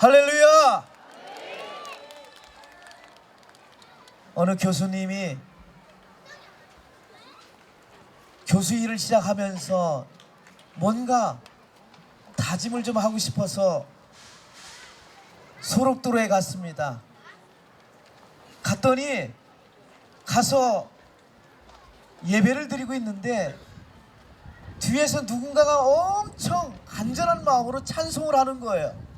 할렐루야! 어느 교수님이 교수 일을 시작하면서 뭔가 다짐을 좀 하고 싶어서 소록도로에 갔습니다. 갔더니 가서 예배를 드리고 있는데 뒤에서 누군가가 엄청 간절한 마음으로 찬송을 하는 거예요.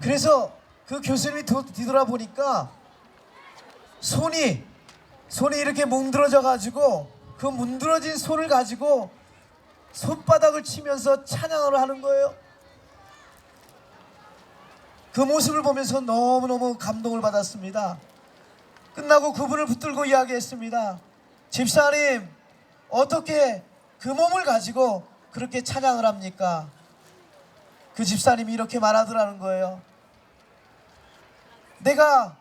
그래서 그 교수님이 도- 뒤돌아보니까 손이 손이 이렇게 뭉드러져 가지고 그 문드러진 손을 가지고 손바닥을 치면서 찬양을 하는 거예요. 그 모습을 보면서 너무너무 감동을 받았습니다. 끝나고 그분을 붙들고 이야기했습니다. 집사님, 어떻게 그 몸을 가지고 그렇게 찬양을 합니까? 그 집사님이 이렇게 말하더라는 거예요. 내가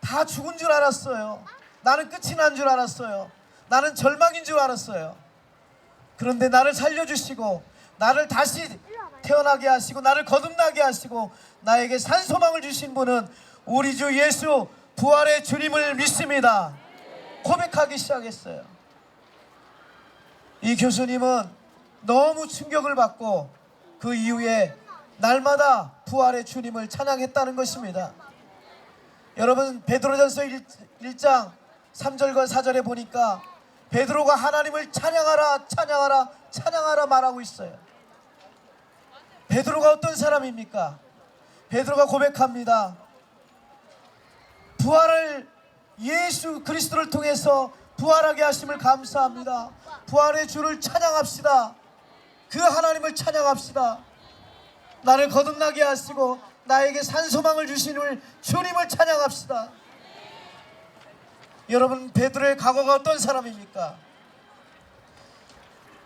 다 죽은 줄 알았어요. 나는 끝이 난 줄 알았어요. 나는 절망인 줄 알았어요. 그런데 나를 살려주시고 나를 다시 태어나게 하시고 나를 거듭나게 하시고 나에게 산소망을 주신 분은 우리 주 예수 부활의 주님을 믿습니다. 고백하기 시작했어요. 이 교수님은 너무 충격을 받고 그 이후에 날마다 부활의 주님을 찬양했다는 것입니다. 여러분 베드로전서 1, 장 3절과 4절에 보니까 베드로가 하나님을 찬양하라 찬양하라 찬양하라 말하고 있어요. 베드로가 어떤 사람입니까? 베드로가 고백합니다. 부활을 예수 그리스도를 통해서 부활하게 하심을 감사합니다. 부활의 주를 찬양합시다. 그 하나님을 찬양합시다. 나를 거듭나게 하시고 나에게 산소망을 주시는 주님을 찬양합시다. 여러분 베드로의 각오가 어떤 사람입니까?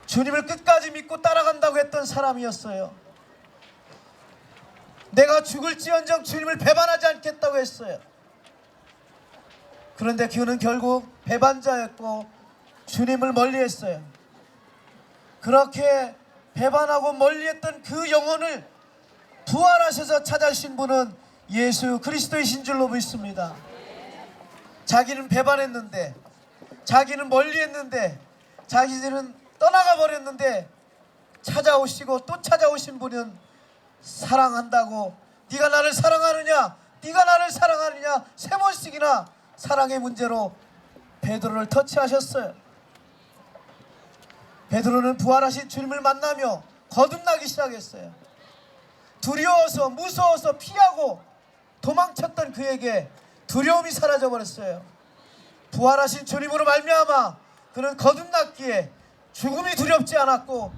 주님을 끝까지 믿고 따라간다고 했던 사람이었어요. 내가 죽을지언정 주님을 배반하지 않겠다고 했어요. 그런데 그는 결국 배반자였고 주님을 멀리했어요. 그렇게 배반하고 멀리했던 그 영혼을 부활하셔서 찾아주신 분은 예수 그리스도이신 줄로 믿습니다. 자기는 배반했는데, 자기는 멀리했는데, 자기들은 떠나가 버렸는데 찾아오시고 또 찾아오신 분은 사랑한다고 네가 나를 사랑하느냐, 네가 나를 사랑하느냐 세 번씩이나 사랑의 문제로 베드로를 터치하셨어요. 베드로는 부활하신 주님을 만나며 거듭나기 시작했어요. 두려워서 무서워서 피하고 도망쳤던 그에게 두려움이 사라져 버렸어요. 부활하신 주님으로 말미암아 그는 거듭났기에 죽음이 두렵지 않았고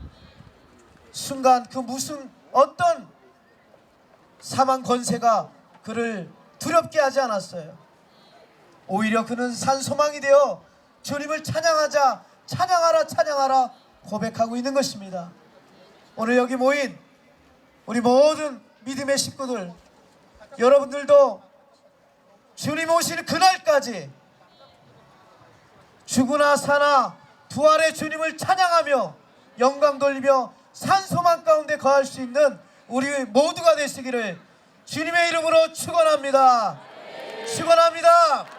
순간 그 무슨 어떤 사망 권세가 그를 두렵게 하지 않았어요. 오히려 그는 산 소망이 되어 주님을 찬양하자 찬양하라 찬양하라 고백하고 있는 것입니다. 오늘 여기 모인 우리 모든 믿음의 식구들 여러분들도 주님 오실 그날까지 죽으나 사나 부활의 주님을 찬양하며 영광 돌리며 산소망 가운데 거할 수 있는 우리 모두가 되시기를 주님의 이름으로 축원합니다. 축원합니다.